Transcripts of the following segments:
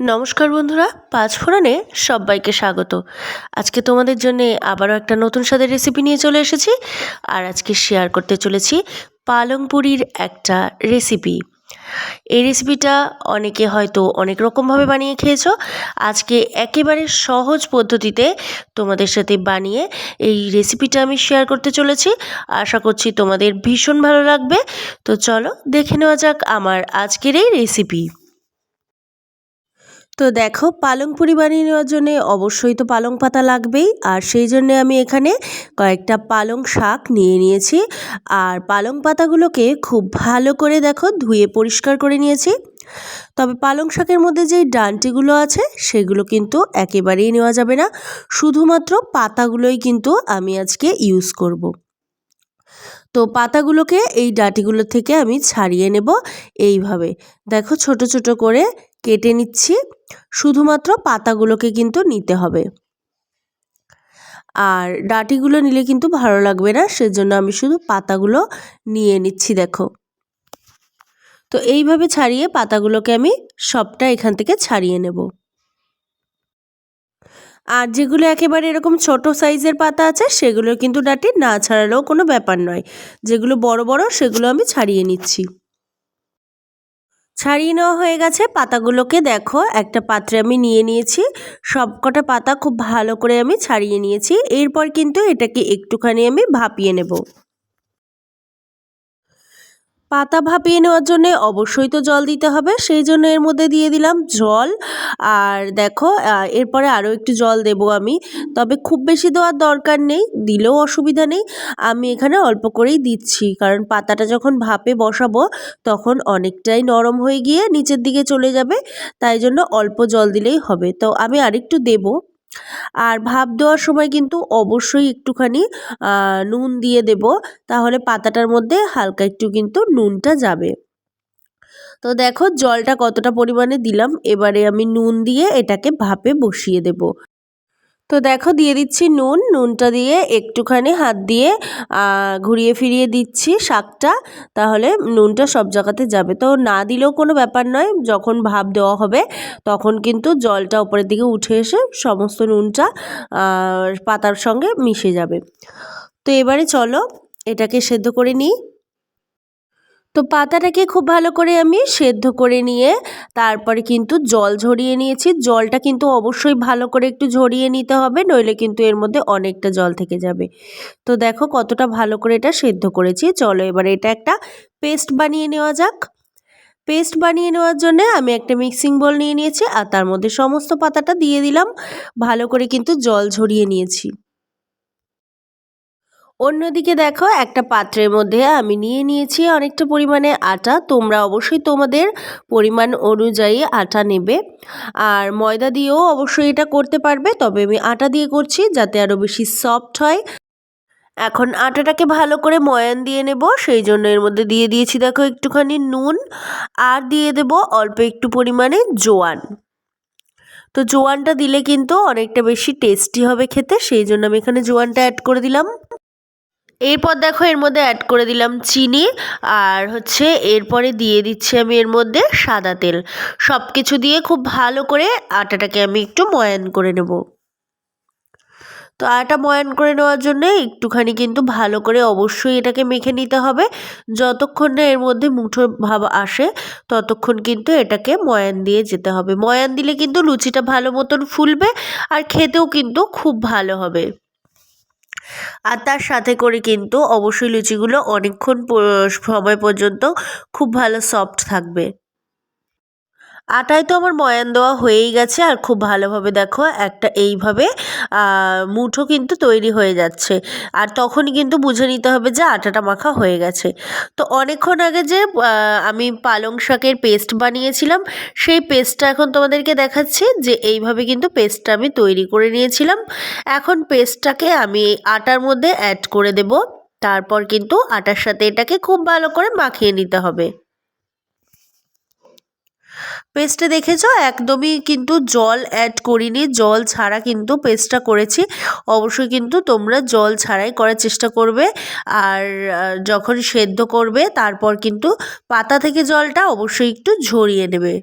নমস্কার বন্ধুরা, পাঁচ ফোড়নে সবাইকে স্বাগত। আজকে তোমাদের জন্য আবারও একটা নতুন স্বাদের রেসিপি নিয়ে চলে এসেছি আর আজকে শেয়ার করতে চলেছি পালং পুরির একটা রেসিপি এই রেসিপিটা অনেকে হয়তো অনেক রকমভাবে বানিয়ে খেয়েছো। আজকে একেবারে সহজ পদ্ধতিতে তোমাদের সাথে বানিয়ে এই রেসিপিটা আমি শেয়ার করতে চলেছি। আশা করছি তোমাদের ভীষণ ভালো লাগবে। তো চলো দেখে নেওয়া যাক আমার আজকের এই রেসিপি তো দেখো, পালং পুরি বানিয়ে নেওয়ার জন্য অবশ্যই তো পালং পাতা লাগবেই। আর সেই জন্যে আমি এখানে কয়েকটা পালং শাক নিয়ে নিয়েছি। আর পালং পাতাগুলোকে খুব ভালো করে দেখো ধুয়ে পরিষ্কার করে নিয়েছি। তবে পালং শাকের মধ্যে যেই ডান্টিগুলো আছে, সেগুলো কিন্তু একেবারেই নেওয়া যাবে না। শুধুমাত্র পাতাগুলোই কিন্তু আমি আজকে ইউজ করব। তো পাতাগুলোকে এই ডাটিগুলো থেকে আমি ছাড়িয়ে নেব এইভাবে। দেখো ছোট ছোট করে কেটে নিচ্ছি, শুধুমাত্র পাতাগুলোকে কিন্তু নিতে হবে। আর ডাটিগুলো নিলে কিন্তু ভালো লাগবে না, সেজন্য আমি শুধু পাতাগুলো নিয়ে নিচ্ছি, দেখো। তো এইভাবে ছাড়িয়ে পাতাগুলোকে আমি সবটা এখান থেকে ছাড়িয়ে নেব। আর যেগুলো একেবারে এরকম ছোট সাইজের পাতা আছে, সেগুলো কিন্তু ডাটি না ছাড়ালেও কোনো ব্যাপার নয়। যেগুলো বড় বড়, সেগুলো আমি ছাড়িয়ে নিচ্ছি। ছাড়িয়ে নেওয়া হয়ে গেছে। পাতাগুলোকে দেখো, একটা পাত্রে আমি নিয়ে নিয়েছি। সবকটা পাতা খুব ভালো করে আমি ছাড়িয়ে নিয়েছি। এরপর কিন্তু এটাকে একটুখানি আমি ভাপিয়ে নেব। পাতা ভাপিয়ে নেওয়ার জন্য অবশ্যই তো জল দিতে হবে। সেই জন্য এর মধ্যে দিয়ে দিলাম জল। আর দেখো এরপরে আরও একটু জল দেব আমি। তবে খুব বেশি দেওয়ার দরকার নেই, দিলেও অসুবিধা নেই। আমি এখানে অল্প করেই দিচ্ছি, কারণ পাতাটা যখন ভাপে বসাবো, তখন অনেকটাই নরম হয়ে গিয়ে নিচের দিকে চলে যাবে। তাই জন্য অল্প জল দিলেই হবে। তো আমি আরেকটু দেবো। আর ভাপ দেওয়ার সময় কিন্তু অবশ্যই একটুখানি নুন দিয়ে দেব। তাহলে পাতাটার মধ্যে হালকা একটু কিন্তু নুনটা যাবে। তো দেখো জলটা কতটা পরিমাণে দিলাম, এবারে আমি নুন দিয়ে এটাকে ভাপে বসিয়ে দেব। তো দেখো, দিয়ে দিচ্ছি নুন। নুনটা দিয়ে একটুখানি হাত দিয়ে ঘুরিয়ে ফিরিয়ে দিচ্ছি শাকটা। তাহলে নুনটা সব জায়গাতে যাবে। তো না দিলেও কোনো ব্যাপার নয়, যখন ভাব দেওয়া হবে, তখন কিন্তু জলটা উপরের দিকে উঠে এসে সমস্ত নুনটা পাতার সঙ্গে মিশে যাবে। তো এবারে চলো, এটাকে সেদ্ধ করে নিই। তো পাতাটাকে খুব ভালো করে আমি সেদ্ধ করে নিয়ে তারপরে কিন্তু জল ঝরিয়ে নিয়েছি। জলটা কিন্তু অবশ্যই ভালো করে একটু ঝরিয়ে নিতে হবে, নইলে কিন্তু এর মধ্যে অনেকটা জল থেকে যাবে। তো দেখো কতটা ভালো করে এটা সেদ্ধ করেছি। চলো এবার এটা একটা পেস্ট বানিয়ে নেওয়া যাক। পেস্ট বানিয়ে নেওয়ার জন্য আমি একটা মিক্সিং বোল নিয়ে নিয়েছি আর তার মধ্যে সমস্ত পাতাটা দিয়ে দিলাম। ভালো করে কিন্তু জল ঝরিয়ে নিয়েছি। অন্যদিকে দেখো, একটা পাত্রের মধ্যে আমি নিয়ে নিয়েছি অনেকটা পরিমাণে আটা। তোমরা অবশ্যই তোমাদের পরিমাণ অনুযায়ী আটা নেবে। আর ময়দা দিয়েও অবশ্যই এটা করতে পারবে, তবে আমি আটা দিয়ে করছি যাতে আরও বেশি সফট হয়। এখন আটাটাকে ভালো করে ময়ান দিয়ে নেব, সেই জন্য এর মধ্যে দিয়ে দিয়েছি দেখো একটুখানি নুন, আর দিয়ে দেব অল্প একটু পরিমাণে জোয়ান। তো জোয়ানটা দিলে কিন্তু অনেকটা বেশি টেস্টি হবে খেতে, সেই জন্য আমি এখানে জোয়ানটা অ্যাড করে দিলাম। এরপর দেখো এর মধ্যে অ্যাড করে দিলাম চিনি আর হচ্ছে এরপরে দিয়ে দিচ্ছি আমি এর মধ্যে সাদা তেল। সব কিছু দিয়ে খুব ভালো করে আটাটাকে আমি একটু ময়ান করে নেব। তো আটা ময়ান করে নেওয়ার জন্য একটুখানি কিন্তু ভালো করে অবশ্যই এটাকে মেখে নিতে হবে। যতক্ষণ না এর মধ্যে মুঠো ভাব আসে, ততক্ষণ কিন্তু এটাকে ময়ান দিয়ে যেতে হবে। ময়ান দিলে কিন্তু লুচিটা ভালো মতন ফুলবে আর খেতেও কিন্তু খুব ভালো হবে। আর তার সাথে করে কিন্তু অবশ্যই লুচিগুলো অনেকক্ষণ সময় পর্যন্ত খুব ভালো সফট থাকবে। আটায় তো আমার ময়ান দেওয়া হয়েই গেছে। আর খুব ভালোভাবে দেখো, একটা এইভাবে মুঠো কিন্তু তৈরি হয়ে যাচ্ছে। আর তখনই কিন্তু বুঝে নিতে হবে যে আটাটা মাখা হয়ে গেছে। তো অনেকক্ষণ আগে যে আমি পালং শাকের পেস্ট বানিয়েছিলাম, সেই পেস্টটা এখন তোমাদেরকে দেখাচ্ছি যে এইভাবে কিন্তু পেস্টটা আমি তৈরি করে নিয়েছিলাম। এখন পেস্টটাকে আমি আটার মধ্যে অ্যাড করে দেব। তারপর কিন্তু আটার সাথে এটাকে খুব ভালো করে মাখিয়ে নিতে হবে। পেস্টে দেখেছ? একদমই কিন্তু জল অ্যাড করিনি। জল ছাড়া কিন্তু পেস্টটা করেছি। অবশ্যই কিন্তু তোমরা জল ছাড়াই করার চেষ্টা করবে। আর যখন সেদ্ধ করবে, তারপর কিন্তু পাতা থেকে জলটা অবশ্যই একটু ঝরিয়ে নেবে।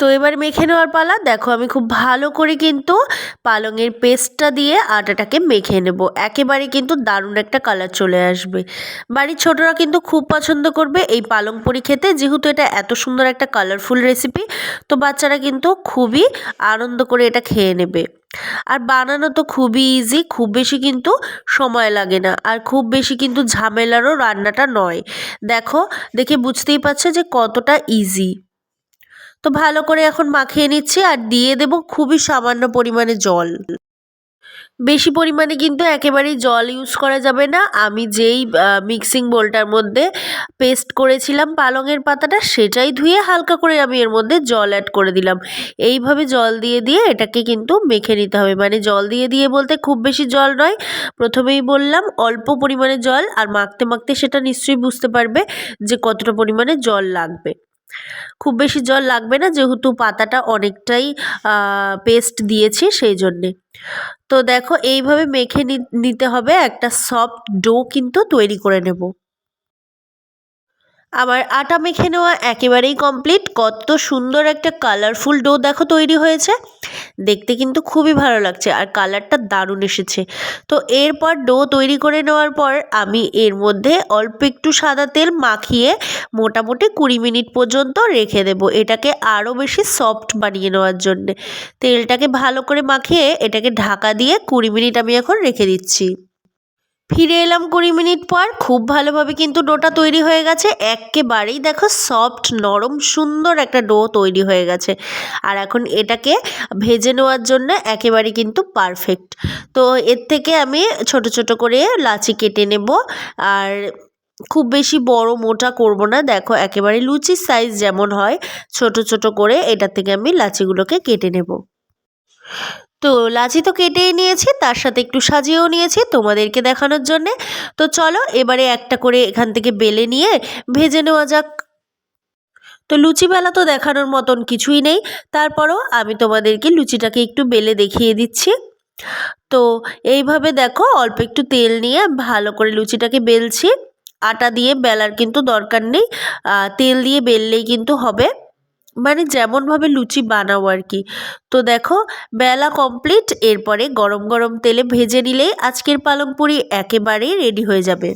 তো এবার মেখে নেওয়ার পালা। দেখো আমি খুব ভালো করে কিন্তু পালংয়ের পেস্টটা দিয়ে আটাটাকে মেখে নেব। একেবারে কিন্তু দারুণ একটা কালার চলে আসবে। বাড়ির ছোটরা কিন্তু খুব পছন্দ করবে এই পালং পুরি খেতে। যেহেতু এটা এত সুন্দর একটা কালারফুল রেসিপি তো বাচ্চারা কিন্তু খুবই আনন্দ করে এটা খেয়ে নেবে। আর বানানো তো খুবই ইজি খুব বেশি কিন্তু সময় লাগে না। আর খুব বেশি কিন্তু ঝামেলারও রান্নাটা নয়। দেখো, দেখে বুঝতেই পারছ যে কতটা ইজি তো ভালো করে এখন মাখিয়ে নিচ্ছি আর দিয়ে দেব খুবই সামান্য পরিমাণে জল। বেশি পরিমাণে কিন্তু একেবারেই জল ইউজ করা যাবে না। আমি যেই মিক্সিং বোলটার মধ্যে পেস্ট করেছিলাম পালংয়ের পাতাটা, সেটাই ধুয়ে হালকা করে আমি এর মধ্যে জল অ্যাড করে দিলাম। এইভাবে জল দিয়ে দিয়ে এটাকে কিন্তু মেখে নিতে হবে। মানে জল দিয়ে দিয়ে বলতে খুব বেশি জল নয়। প্রথমেই বললাম অল্প পরিমাণে জল, আর মাখতে মাখতে সেটা নিশ্চয়ই বুঝতে পারবে যে কতটা পরিমাণে জল লাগবে। খুব বেশি জল লাগবে না যেহেতু পাতাটা অনেকটাই পেস্ট দিয়েছি সেই জন্যে। তো দেখো এইভাবে মেখে নিতে হবে, একটা সফট ডো কিন্তু তৈরি করে নেব। আমার আটা মেখে নেওয়া একেবারেই কমপ্লিট কত সুন্দর একটা কালারফুল ডো দেখো তৈরি হয়েছে। দেখতে কিন্তু খুবই ভালো লাগছে আর কালারটা দারুণ এসেছে। তো এরপর ডো তৈরি করে নেওয়ার পর আমি এর মধ্যে অল্প একটু সাদা তেল মাখিয়ে মোটামুটি কুড়ি মিনিট পর্যন্ত রেখে দেব এটাকে আরও বেশি সফট বানিয়ে নেওয়ার জন্যে। তেলটাকে ভালো করে মাখিয়ে এটাকে ঢাকা দিয়ে কুড়ি মিনিট আমি এখন রেখে দিচ্ছি। ফিরে এলাম কুড়ি মিনিট পর। খুব ভালোভাবে কিন্তু ডোটা তৈরি হয়ে গেছে। একেবারেই দেখো সফট নরম, সুন্দর একটা ডো তৈরি হয়ে গেছে। আর এখন এটাকে ভেজে নেওয়ার জন্য একেবারে কিন্তু পারফেক্ট তো এর থেকে আমি ছোট ছোট করে লাচি কেটে নেব। আর খুব বেশি বড়, মোটা করব না। দেখো একেবারে লুচির সাইজ যেমন হয়, ছোট ছোট করে এটা থেকে আমি লাচিগুলোকে কেটে নেব। তো লাচি তো কেটেই নিয়েছি, তার সাথে একটু সাজিয়েও নিয়েছি তোমাদেরকে দেখানোর জন্যে। তো চলো এবারে একটা করে এখান থেকে বেলে নিয়ে ভেজে নেওয়া যাক। তো লুচি বেলা তো দেখানোর মতন কিছুই নেই, তারপরও আমি তোমাদেরকে লুচিটাকে একটু বেলে দেখিয়ে দিচ্ছি। তো এইভাবে দেখো অল্প একটু তেল নিয়ে ভালো করে লুচিটাকে বেলছি। আটা দিয়ে বেলার কিন্তু দরকার নেই তেল দিয়ে বেললেই কিন্তু হবে। মানে যেমনভাবে লুচি বানাও আর কি। তো দেখো, বেলা কমপ্লিট এরপরে গরম গরম তেলে ভেজে নিলেই আজকের পালং পুরি একেবারেই রেডি হয়ে যাবে।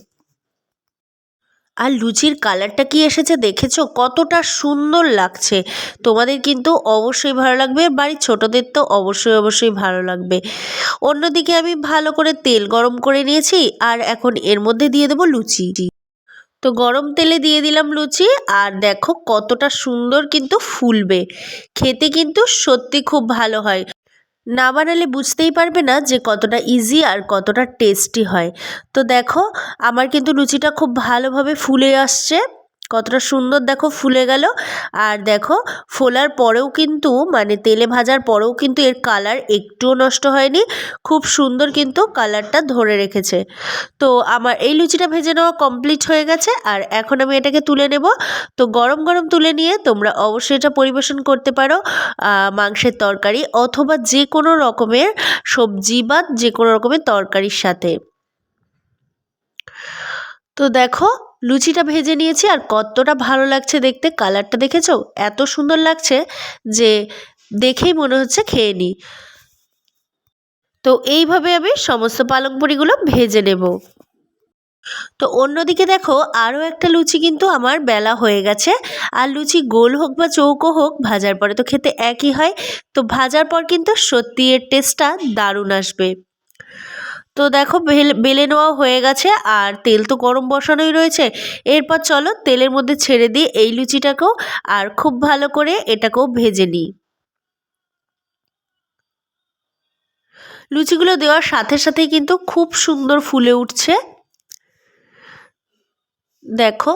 আর লুচির কালারটা কি এসেছে দেখেছ? কতটা সুন্দর লাগছে। তোমাদের কিন্তু অবশ্যই ভালো লাগবে, বাড়ির ছোটদের তো অবশ্যই অবশ্যই ভালো লাগবে। অন্যদিকে আমি ভালো করে তেল গরম করে নিয়েছি, আর এখন এর মধ্যে দিয়ে দেবো লুচি তো গরম তেলে দিয়ে দিলাম লুচি আর দেখো কতটা সুন্দর কিন্তু ফুলবে। খেতে কিন্তু সত্যি খুব ভালো হয়। না বানালে বুঝতেই পারবে না যে কতটা ইজি আর কতটা টেস্টি হয়। তো দেখো, আমার কিন্তু লুচিটা খুব ভালোভাবে ফুলে আসছে। কতটা সুন্দর দেখো ফুলে গেল। আর দেখো ফোলার পরেও কিন্তু মানে তেলে ভাজার পরেও কিন্তু এর কালার একটুও নষ্ট হয়নি। খুব সুন্দর কিন্তু কালারটা ধরে রেখেছে। তো আমার এই লুচিটা ভেজে নেওয়া কমপ্লিট হয়ে গেছে। আর এখন আমি এটাকে তুলে নেব। তো গরম গরম তুলে নিয়ে তোমরা অবশ্যই এটা পরিবেশন করতে পারো মাংসের তরকারি অথবা যে কোনো রকমের সবজি বা যে কোনো রকমের তরকারির সাথে। তো দেখো লুচিটা ভেজে নিয়েছি আর কতটা ভালো লাগছে দেখতে, কালারটা দেখেছ? এত সুন্দর লাগছে যে দেখেই মনে হচ্ছে খেয়ে নিই। তো এইভাবে আমি সমস্ত পালং পুরিগুলো ভেজে নেব। তো অন্যদিকে দেখো, আরও একটা লুচি কিন্তু আমার বেলা হয়ে গেছে। আর লুচি গোল হোক বা চৌকো হোক, ভাজার পরে তো খেতে একই হয়। তো ভাজার পর কিন্তু সত্যি এর টেস্টটা দারুণ আসবে। তো দেখো, বেলে নেওয়া হয়ে গেছে আর তেল তো গরম বসানোই রয়েছে। এরপর চলো তেলের মধ্যে ছেড়ে দিই এই লুচিটাকেও আর খুব ভালো করে এটাকেও ভেজে নিই। লুচিগুলো দেওয়ার সাথে সাথেই কিন্তু খুব সুন্দর ফুলে উঠছে। দেখো,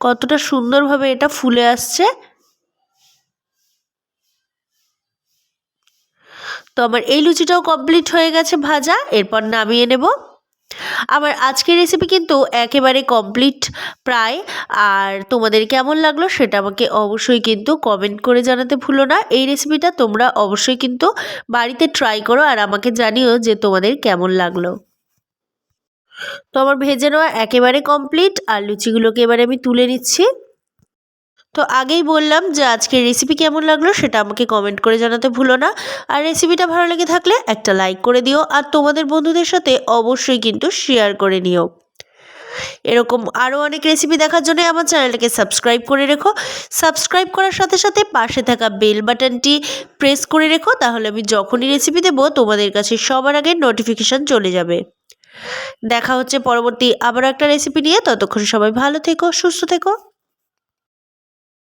কতটা সুন্দরভাবে এটা ফুলে আসছে। তো আমার এই লুচিটাও কমপ্লিট হয়ে গেছে ভাজা, এরপর নামিয়ে নেব। আমার আজকের রেসিপি কিন্তু একেবারে কমপ্লিট প্রায়, আর তোমাদের কেমন লাগল সেটা আমাকে অবশ্যই কিন্তু কমেন্ট করে জানাতে ভুলো না। এই রেসিপিটা তোমরা অবশ্যই কিন্তু বাড়িতে ট্রাই করো আর আমাকে জানিও যে তোমাদের কেমন লাগল। তো আমার ভেজে নেওয়া একেবারে কমপ্লিট আর লুচিগুলোকে এবারে আমি তুলে নিচ্ছি। তো আগেই বললাম যে আজকের রেসিপি কেমন লাগল সেটা আমাকে কমেন্ট করে জানাতে ভুলো না। আর রেসিপিটা ভালো লেগে থাকলে একটা লাইক করে দিও আর তোমাদের বন্ধুদের সাথে অবশ্যই কিন্তু শেয়ার করে নিও। এরকম আরও অনেক রেসিপি দেখার জন্য আমার চ্যানেলটাকে সাবস্ক্রাইব করে রেখো। সাবস্ক্রাইব করার সাথে সাথে পাশে থাকা বেল বাটনটি প্রেস করে রেখো, তাহলে আমি যখনই রেসিপি দেবো তোমাদের কাছে সবার আগে নোটিফিকেশান চলে যাবে। দেখা হচ্ছে পরবর্তী আবারও একটা রেসিপি নিয়ে, ততক্ষণ সবাই ভালো থেকো, সুস্থ থেকো।